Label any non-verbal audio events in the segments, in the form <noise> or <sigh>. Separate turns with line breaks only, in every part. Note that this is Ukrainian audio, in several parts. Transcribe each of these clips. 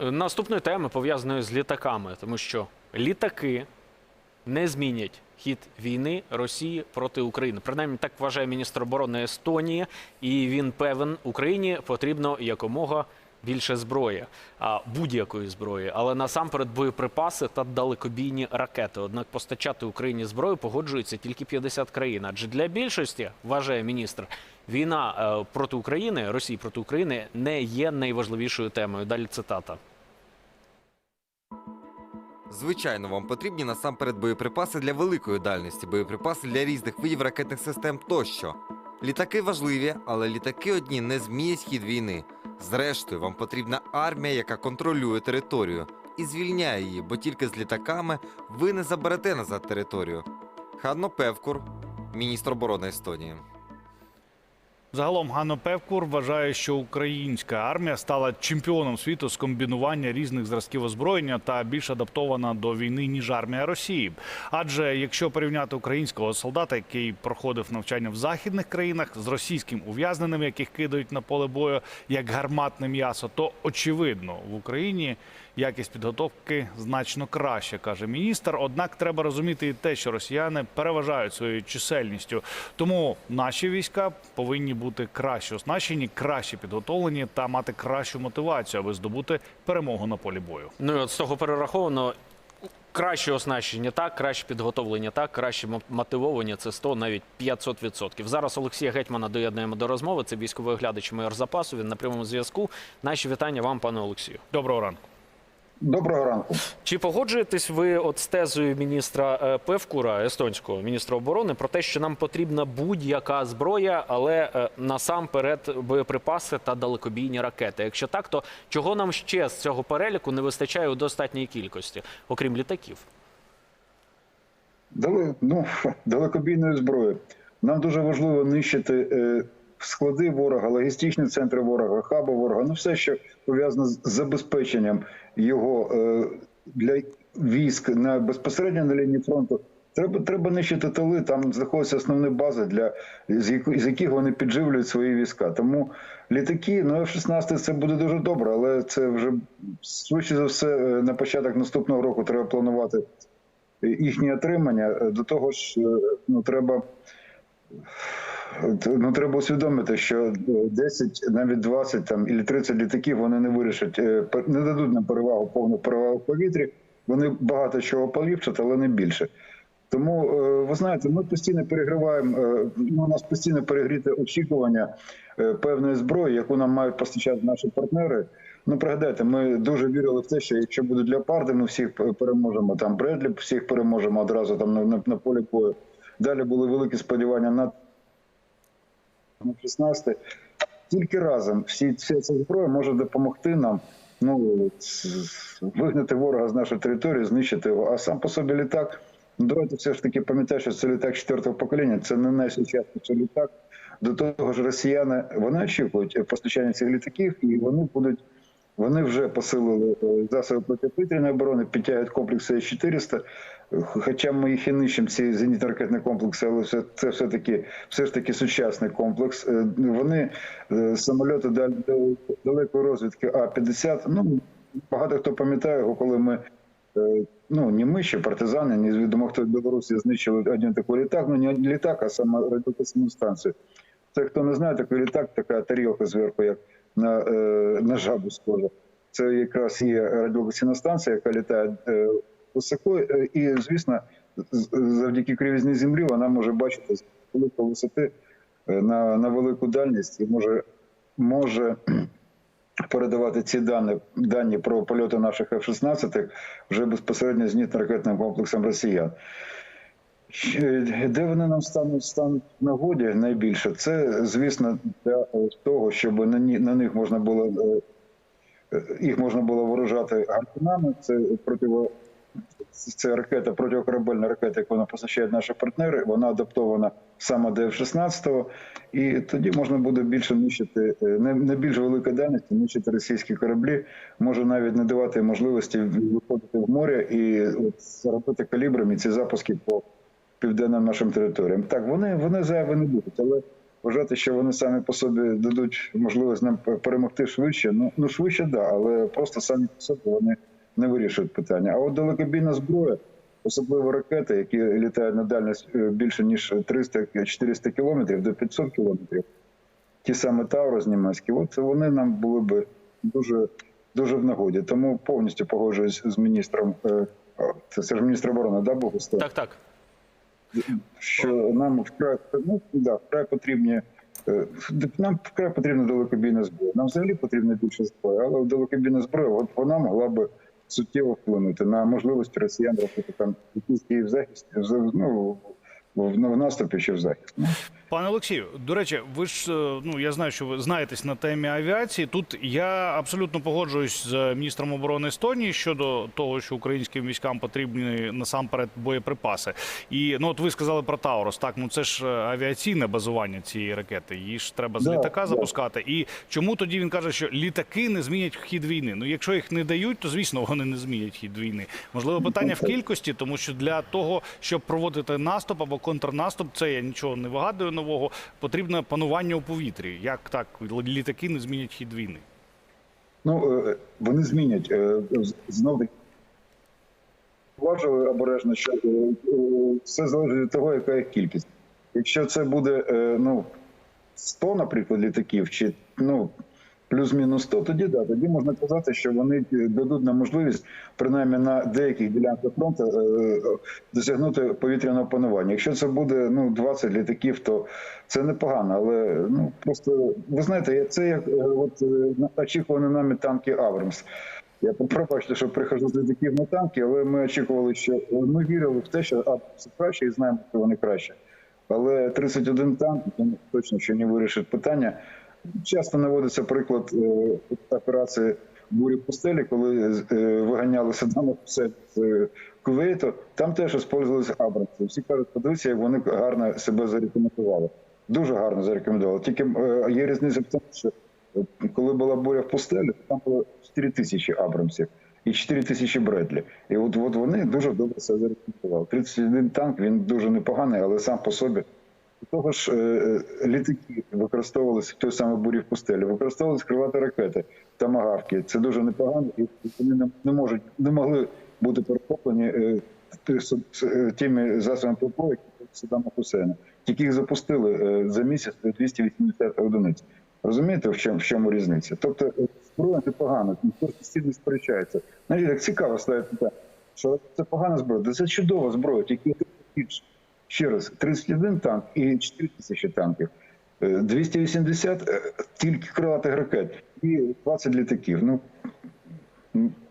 Наступної теми пов'язаної з літаками, тому що літаки не змінять хід війни Росії проти України. Принаймні так вважає міністр оборони Естонії, і він певен, Україні потрібно якомога більше зброї, а будь-якої зброї, але насамперед боєприпаси та далекобійні ракети. Однак постачати Україні зброю погоджується тільки 50 країн. Адже для більшості вважає міністр, війна е, проти України, Росії проти України не є найважливішою темою. Далі цитата.
Звичайно, вам потрібні насамперед боєприпаси для великої дальності, боєприпаси для різних видів ракетних систем тощо. Літаки важливі, але літаки одні не змінять хід війни. Зрештою, вам потрібна армія, яка контролює територію і звільняє її, бо тільки з літаками ви не заберете назад територію. Ханно Певкур, міністр оборони Естонії.
Загалом Ганно Певкур вважає, що українська армія стала чемпіоном світу з комбінування різних зразків озброєння та більш адаптована до війни ніж армія Росії. Адже якщо порівняти українського солдата, який проходив навчання в західних країнах, з російським ув'язненим, яких кидають на поле бою як гарматне м'ясо, то очевидно в Україні якість підготовки значно краще, каже міністр. Однак треба розуміти і те, що росіяни переважають своєю чисельністю. Тому наші війська повинні бути краще оснащені, краще підготовлені та мати кращу мотивацію, аби здобути перемогу на полі бою.
Ну і от з того перераховано краще оснащення, так, краще підготовлення, так, краще мо- мотивовані це 100, навіть 500%. Зараз Олексія Гетьмана доєднуємо до розмови. Це військовий оглядач майор запасу. Він на прямому зв'язку. Наші вітання вам, пане Олексію.
Доброго ранку.
Доброго ранку.
Чи погоджуєтесь ви от з тезою міністра е, Певкура, естонського міністра оборони, про те, що нам потрібна будь-яка зброя, але е, насамперед боєприпаси та далекобійні ракети? Якщо так, то чого нам ще з цього переліку не вистачає у достатній кількості, окрім літаків?
Дали, ну, <laughs> далекобійної зброї. Нам дуже важливо нищити е, склади ворога, логістичні центри ворога, хаби ворога, ну все, що пов'язано з забезпеченням його е, для військ на безпосередньо на лінії фронту. Треба, треба нищити тили, там знаходяться основні бази, для, з, яких вони підживлюють свої війська. Тому літаки, ну F-16 це буде дуже добре, але це вже швидше за все е, на початок наступного року треба планувати їхнє отримання. До того ж, е, ну треба. Ну, треба усвідомити, що 10, навіть 20 там, і 30 літаків вони не вирішать, е, не дадуть нам перевагу, повну перевагу в повітрі. Вони багато чого поліпшать, але не більше. Тому, е, ви знаєте, ми постійно перегриваємо, е, ну, у нас постійно перегріте очікування певної зброї, яку нам мають постачати наші партнери. Ну, пригадайте, ми дуже вірили в те, що якщо будуть леопарди, ми всіх переможемо. Там Бредлі всіх переможемо одразу там на, на, на полі бою. Далі були великі сподівання на на 16. Тільки разом всі ця зброя може допомогти нам ну, вигнати ворога з нашої території, знищити його. А сам по собі літак. Давайте все ж таки пам'ятати, що це літак четвертого покоління, це не найсучасніший літак. До того ж, росіяни вони очікують постачання цих літаків, і вони будуть. Вони вже посилили е, засоби протиповітряної оборони, підтягують комплекси С-400. Хоча ми їх і нищимо, ці зенітно-ракетні комплекси, але все, це все-таки, все ж таки сучасний комплекс. Е, Вони е, дал- далекої розвідки А-50. Ну, багато хто пам'ятає коли ми ну, не ми ще партизани, не відомо хто в Білорусі знищили один такий літак, ну не літак, а саме радіолокаційну станцію. Це хто не знає, такий літак, така тарілка зверху, як на, е, на жабу схожа. Це якраз є радіолокаційна станція, яка літає е, високо, е, і, звісно, завдяки кривізні землі вона може бачити з великої висоти на, на велику дальність і може, може <clears throat> передавати ці дані, дані про польоти наших F-16 вже безпосередньо зенітно-ракетним комплексом росіян. Де вони нам стануть стануть нагоді найбільше? Це, звісно, для того, щоб на, ні- на них можна було е, їх можна було ворожати гарпунами. Це противо це ракета, протикорабельна ракета, яку вона постачають наші партнери. Вона адаптована саме до F-16, і тоді можна буде більше нищити е, не, не більш велика дальність, нищити російські кораблі, може навіть не давати можливості виходити в море і от, робити калібрами ці запуски по південним нашим територіям. Так, вони, вони зайві не будуть, але вважати, що вони самі по собі дадуть можливість нам перемогти швидше. Ну, ну швидше, да, але просто самі по собі вони не вирішують питання. А от далекобійна зброя, особливо ракети, які літають на дальність е, більше ніж 300-400 кілометрів до 500 кілометрів, ті самі Таурус німецькі, от вони нам були би дуже, дуже в нагоді. Тому повністю погоджуюсь з міністром. е, Це, ж міністр оборони, да, Богустав?
Так, так.
Що нам вкрай ну да вкрай потрібні. е, Нам вкрай потрібна далекобійна зброя. Нам взагалі потрібна більше зброї, але далекобійна зброя, от вона могла би суттєво вплинути на можливості росіян робити там якісь дії в захисті, ну, в, наступі чи в захист.
Пане Олексію, до речі, ви ж е, ну я знаю, що ви знаєтесь на темі авіації. Тут я абсолютно погоджуюсь з міністром оборони Естонії щодо того, що українським військам потрібні насамперед боєприпаси. І ну от ви сказали про Таурус. Так, ну це ж е, авіаційне базування цієї ракети. Її ж треба з
Да,
літака
да.
запускати. І чому тоді він каже, що літаки не змінять хід війни? Ну якщо їх не дають, то звісно вони не змінять хід війни. Можливо, питання в кількості, тому що для того, щоб проводити наступ або контрнаступ, це я нічого не вигадую нового. Потрібне панування у повітрі. Як так літаки не змінять хід війни?
ну е, вони змінять Знову. знов таки. Вважили обережно, що е, е, все залежить від того, яка їх кількість. Якщо це буде е, ну 100, наприклад, літаків, чи ну плюс-мінус 100, тоді да, тоді можна казати, що вони е, дадуть нам можливість, принаймні на деяких ділянках фронту, е, досягнути повітряного панування. Якщо це буде ну 20 літаків, то це непогано, але ну просто ви знаєте, це як е, от е, очікувані нами танки Абрамс. Я пробачте, що прихожу з літаків на танки, але ми очікували, що е, ми вірили в те, що Абрамс краще і знаємо, що вони краще. Але 31 танк ну, точно що не вирішить питання. Часто наводиться приклад е, операції бурі пустелі, коли е, виганяли Саддама Хусейна з е, Кувейту. Там теж використовувалися Абрамси. Всі кажуть, подивіться, як вони гарно себе зарекомендували. Дуже гарно зарекомендували. Тільки є різниця в тому, що коли була буря в пустелі, там було 4 тисячі Абрамсів і 4 тисячі Бредлі. І от, от вони дуже добре себе зарекомендували. 31 танк він дуже непоганий, але сам по собі. До того ж, е, літаки використовувалися той самий бурі в пустелі, використовувалися крилаті ракети, тамагавки. Це дуже непогано, і вони не, не можуть не могли бути перехоплені е, е, тими засобами ППО, які Саддама Хусейна. Тільки їх запустили е, за місяць 280 одиниць. Розумієте, в чому, в чому різниця? Тобто е, зброя непогана, ніхто постійно сперечається. Навіть як цікаво ставити питання, що це погана зброя, це чудова зброя, тільки більше. Ще раз, 31 танк і 4 тисячі танків. Е, 280 е, тільки крилатих ракет і 20 літаків. Ну,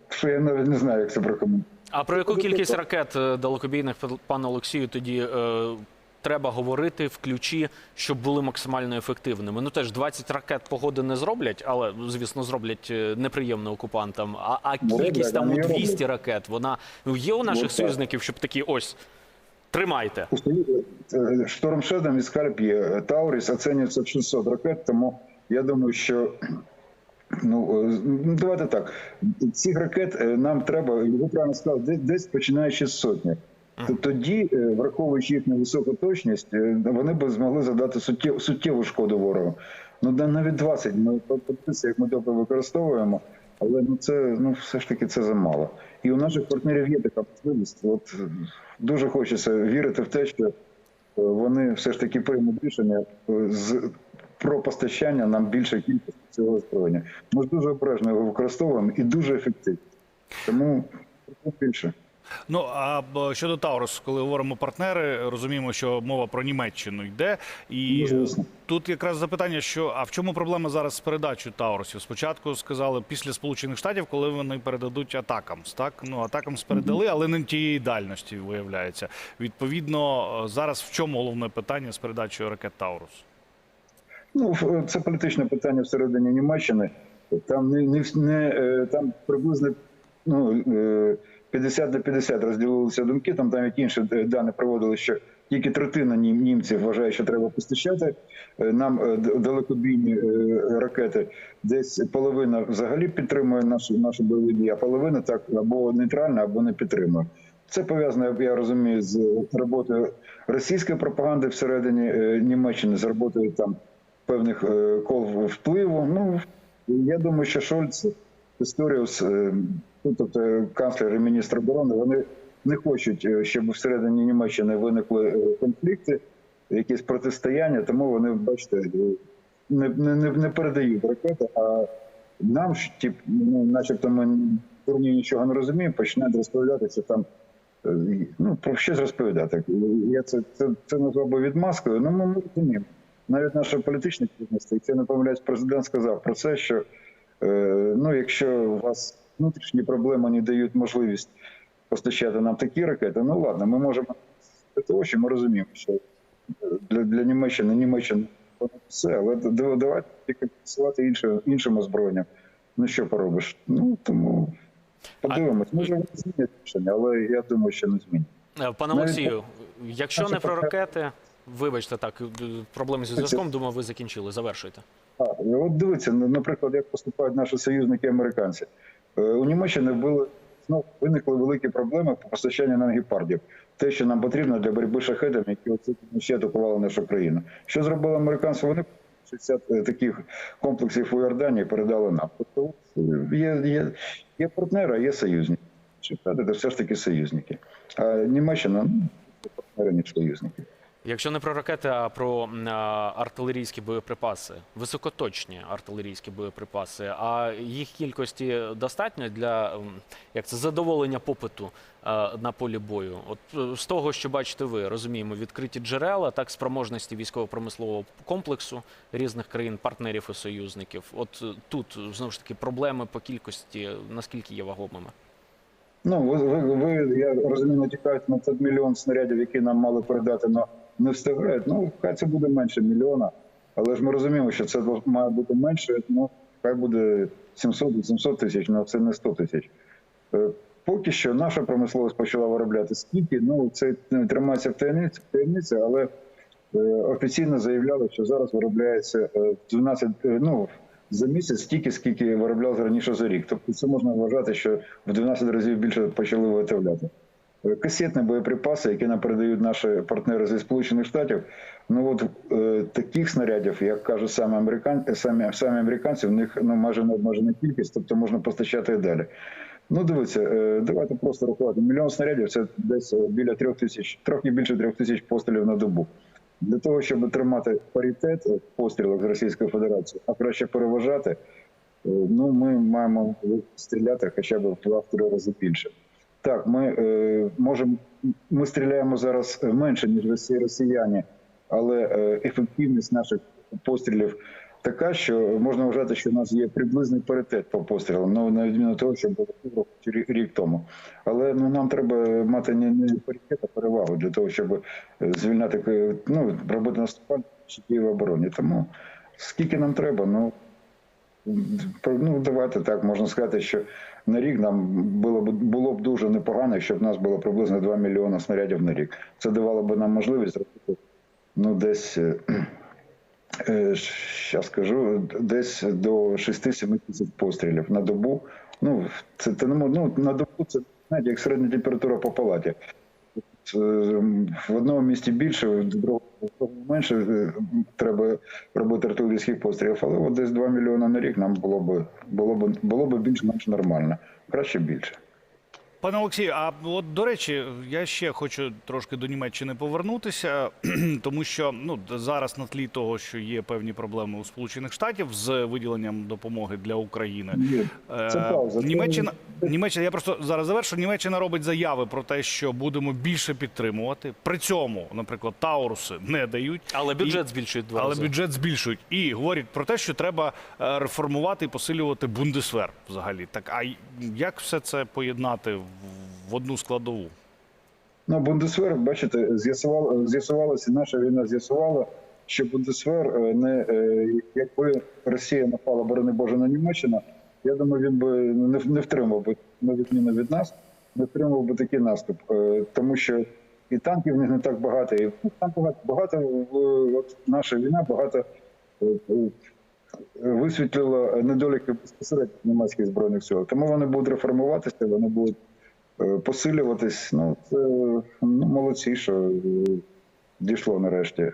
що я навіть не знаю, як це прокоментувати.
А про яку кількість ракет е, далекобійних, пане Олексію, тоді е, треба говорити в ключі, щоб були максимально ефективними? Ну теж 20 ракет погоди не зроблять, але звісно зроблять е, неприємно окупантам. А, а
Ну,
кількість там у
роблять,
200 ракет, вона ну, є у наших союзників, щоб такі ось тримайте.
Шторм Шедом і Скальп є. Тауріс оцінюється в 600 ракет, тому я думаю, що ну, е, ну давайте так. Цих ракет е, нам треба, ви правильно сказали, де- десь починаючи з сотні. Тоді, е, враховуючи їхню високу точність, вони б змогли задати суттєву, суттєву шкоду ворогу. Ну навіть 20, ми подивимося, як ми добре використовуємо, але ну це ну все ж таки це замало. І у наших партнерів є така можливість. От дуже хочеться вірити в те, що е, вони все ж таки приймуть рішення е, з про постачання нам більше кількості цього озброєння. Ми дуже обережно його використовуємо і дуже ефективно. Тому більше.
Ну а щодо Таурус, коли говоримо партнери, розуміємо, що мова про Німеччину йде. І
Ну, звісно.
тут якраз запитання, що а в чому проблема зараз з передачею Таурусів? Спочатку сказали після Сполучених Штатів, коли вони передадуть атакамс. Так ну атакамс передали, але не тієї дальності виявляється. Відповідно, е, зараз в чому головне питання з передачею ракет Таурус?
Ну, це політичне питання всередині Німеччини. Там не, не, не е, там приблизно ну, е, 50 на 50 розділилися думки. Там навіть інші е, дані проводили, що тільки третина німців вважає, що треба постачати е, нам е, далекобійні ракети. Десь половина взагалі підтримує наші наші бойові а половина так або нейтральна, або не підтримує. Це пов'язано, я розумію, з роботою російської пропаганди всередині Німеччини, з роботою там певних кол впливу. Ну я думаю, що Шольц, Пісторіус, е, ну, тобто канцлер і міністр оборони, вони не хочуть, е, щоб всередині Німеччини виникли е, конфлікти, якісь протистояння, тому вони, бачите, е, не, не, не, передають ракети, а нам ж, ну, начебто ми дурні нічого не розуміємо, починають розповідати, що там е, ну, про щось розповідати. Я це, це, це назвав би відмазкою. Ну, ми, розуміємо. Навіть наше політичне керівництво, якщо я не помиляюсь, президент сказав про це, що е, ну, якщо вас внутрішні проблеми не дають можливість постачати нам такі ракети, ну ладно, ми можемо для того, що ми розуміємо, що для, для Німеччини Німеччина все, але давайте тільки працювати іншим, іншим озброєнням. Ну що поробиш? Ну тому подивимось. Може вони змінять рішення, але я думаю, що не змінять.
Е, Пане Олексію, якщо не про ракети, вибачте, так, проблеми зі зв'язком, думаю, ви закінчили. Завершуйте.
А, от дивіться, ну, наприклад, як поступають наші союзники американці. Е, У Німеччини були ну, виникли великі проблеми по постачанню нам гепардів. Те, що нам потрібно для боротьби шахедами, які оці ще атакували нашу країну. Що зробили американці? Вони 60 таких комплексів у Йорданії передали нам. Тобто е, є, є, є партнери, а є союзники. Читати, це все ж таки союзники. А Німеччина ну, партнери, ніж союзники.
Якщо не про ракети, а про артилерійські боєприпаси, високоточні артилерійські боєприпаси, а їх кількості достатньо для як це задоволення попиту а, на полі бою. От е, з того, що бачите ви, розуміємо, відкриті джерела, так спроможності військово-промислового комплексу різних країн, партнерів і союзників. От е, тут знову ж таки проблеми по кількості наскільки є вагомими.
Ну, ви, ви, я розумію, натякають на цей мільйон снарядів, які нам мали передати, але не встигають. Ну, хай це буде менше мільйона. Але ж ми розуміємо, що це має бути менше, ну, хай буде 700-800 тисяч, але це не 100 тисяч. Е, Поки що наша промисловість почала виробляти скільки, ну це тримається в таємниці, в таємниці, але е, офіційно заявляли, що зараз виробляється е, 12, е, ну, за місяць стільки, скільки вироблялося раніше за рік. Тобто це можна вважати, що в 12 разів більше почали виготовляти. Е, Касетні боєприпаси, які нам передають наші партнери зі Сполучених Штатів, ну от е, таких снарядів, як кажуть самі американці, самі, самі американці, в них ну, майже необмежена кількість, тобто можна постачати і далі. Ну, дивіться, е, давайте просто рахувати. Мільйон снарядів це десь е, біля трьох тисяч, трохи більше трьох тисяч пострілів на добу. Для того, щоб тримати паритет в пострілах з Російської Федерації, а краще переважати, е, ну ми маємо стріляти хоча б в два-три рази більше. Так, ми е, можемо, ми стріляємо зараз менше, ніж всі росіяни, але е, ефективність наших пострілів така, що можна вважати, що у нас є приблизний паритет по пострілам, ну на відміну того, що було рік- тому. Але ну нам треба мати не, не паритет, а перевагу для того, щоб е, звільняти е, ну, робити наступальні в обороні. Тому скільки нам треба, ну Ну, давайте так можна сказати, що на рік нам було б було б дуже непогано, якщо б у нас було приблизно 2 мільйони снарядів на рік. Це давало б нам можливість зробити ну десь. Зараз скажу, десь до 6-7 тисяч пострілів на добу. Ну, це, це не ну, на добу це знаєте, як середня температура по палаті. Е, В одному місті більше, в другому менше е, треба робити артилерійських пострілів, але от десь 2 мільйони на рік нам було б було б було б більш-менш нормально. Краще більше.
Пане Олексію, а от до речі, я ще хочу трошки до Німеччини повернутися, <clears throat> тому що ну зараз на тлі того, що є певні проблеми у Сполучених Штатів з виділенням допомоги для України. Е,
Це пауза.
Німеччина, Німеччина, я просто зараз завершу. Німеччина робить заяви про те, що будемо більше підтримувати. При цьому, наприклад, Тауруси не дають.
Але
І-
бюджет збільшують два
але
рази.
бюджет збільшують і говорять про те, що треба е, реформувати і посилювати бундесвер взагалі. Так а й- як все це поєднати в- одну складову?
Ну, Бундесвер, бачите, з'ясувало, з'ясувалося, наша війна з'ясувала, що Бундесвер е, не е, якби Росія напала, борони Боже, на Німеччину, я думаю, він би не, не втримав би на відміну від нас, не втримав би такий наступ, Е, тому що і танків в них не так багато, і ну, там багато, багато от наша війна багато висвітлила недоліки безпосередньо німецьких збройних сил. Тому вони будуть реформуватися, вони будуть посилюватись. Ну, це ну, молодці, що е, дійшло нарешті.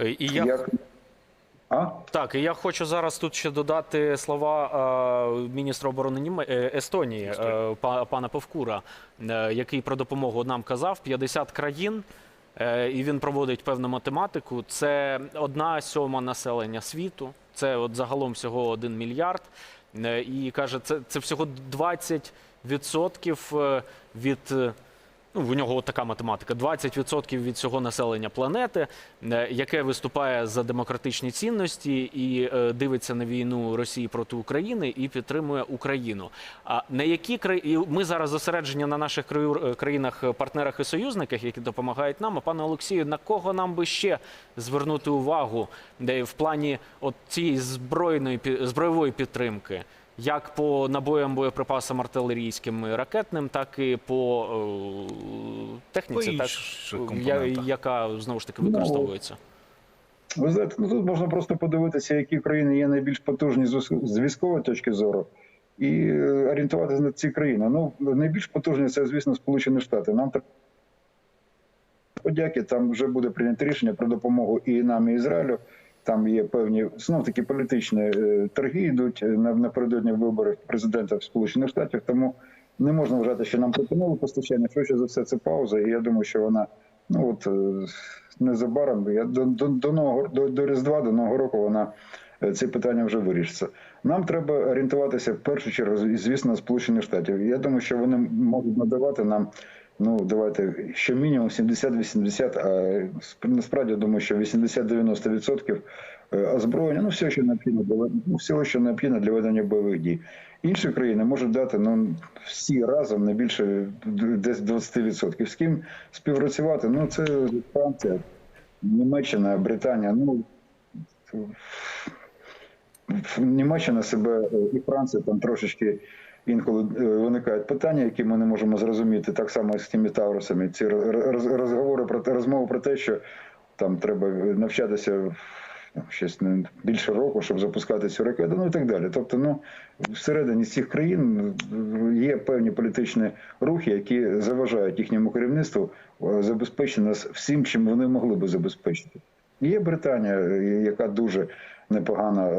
Е, І я
Як А?
Так, і я хочу зараз тут ще додати слова е, міністра оборони Німе... е, Естонії, е, пана Певкура, е, який про допомогу нам казав. 50 країн, е, і він проводить певну математику. Це одна сьома населення світу. Це от загалом всього 1 мільярд. Е, І каже, це, це всього 20% е, від. е, Ну, в нього така математика: 20% від всього населення планети, е, яке виступає за демократичні цінності і е, дивиться на війну Росії проти України і підтримує Україну. А на які краї... ми зараз зосереджені на наших е, країнах, е, партнерах і союзниках, які допомагають нам. А пане Олексію, на кого нам би ще звернути увагу, де в плані от цієї збройної збройової підтримки? Як по набоям, боєприпасам артилерійським і ракетним, так і по е, техніці,
По
так, я- яка знову ж таки
Ну,
використовується.
Ви знаєте, ну тут можна просто подивитися, які країни є найбільш потужні з з військової точки зору, і е, орієнтуватися на ці країни. Ну, найбільш потужні це, звісно, Сполучені Штати. Нам треба подяки, там вже буде прийнято рішення про допомогу і нам, і Ізраїлю. Там є певні знов таки політичні е, торги йдуть е, на- напередодні виборів президента Сполучених Штатів. Тому не можна вважати, що нам припинили постачання. Швидше за все, це пауза. І я думаю, що вона ну от е, незабаром. Я до, до, до нового до, до Різдва, до нового року вона ці питання вже вирішиться. Нам треба орієнтуватися в першу чергу, звісно, Сполучених Штатів. Я думаю, що вони можуть надавати нам. Ну, давайте що мінімум 70-80, а насправді думаю, що 80-90% е, озброєння, ну все, що необхідно для ну, всього, що необхідно для ведення бойових дій. Інші країни можуть дати ну всі разом не більше десь 20%. З ким співпрацювати? Ну це Франція, Німеччина, Британія. Ну Німеччина себе е, і Франція там трошечки інколи е, виникають питання, які ми не можемо зрозуміти, так само і з тими Таурусами. Ці роз- роз- розговори про розмови про те, що там треба навчатися ну, щось більше року, щоб запускати цю ракету, ну і так далі. Тобто, ну всередині цих країн е, є певні політичні рухи, які заважають їхньому керівництву е, забезпечити нас всім, чим вони могли би забезпечити. Є Британія, яка дуже непогана.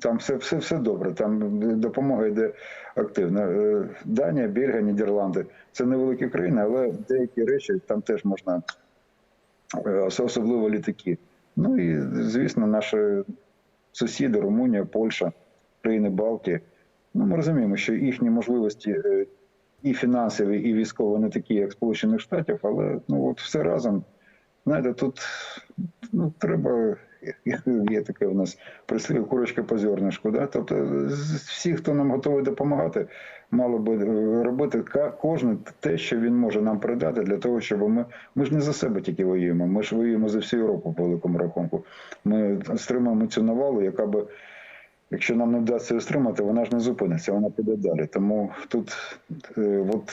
Там все, все, все добре. Там допомога йде активно. Е, Данія, Бельгія, Нідерланди це невеликі країни, але деякі речі там теж можна, е, особливо літаки. Ну і звісно, наші сусіди, Румунія, Польща, країни Балтії. Ну, ми розуміємо, що їхні можливості е, і фінансові, і військові не такі, як Сполучених Штатів, але ну от все разом. Знаєте, тут ну, треба, є таке у нас прислів курочка по зернишку. Да? Тобто всі, хто нам готовий допомагати, мало би е, робити кожен те, що він може нам передати, для того, щоб ми. Ми ж не за себе тільки воюємо, ми ж воюємо за всю Європу по великому рахунку. Ми стримаємо цю навалу, яка би. Якщо нам не вдасться стримати, вона ж не зупиниться, вона піде далі. Тому тут е, от,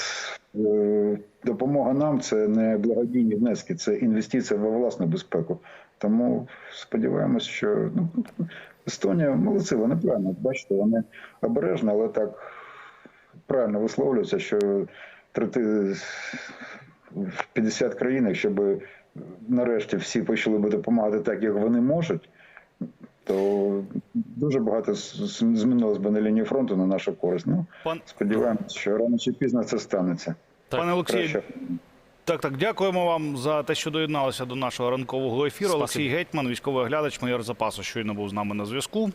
е, допомога нам це не благодійні внески, це інвестиція в власну безпеку. Тому сподіваємось, що ну, Естонія молодці, вони правильно бачите, вони обережно, але так правильно висловлюються, що в 50 країн, якщо б нарешті всі почали би допомагати так, як вони можуть, то дуже багато змінилось би на лінії фронту на нашу користь. Ну,
Пан
Сподіваємося, що рано чи пізно це станеться.
пане Олексію,
Краще.
так так дякуємо вам за те, що доєдналися до нашого ранкового ефіру.
Спасибо.
Олексій Гетьман, військовий оглядач, майор запасу, щойно був з нами на зв'язку.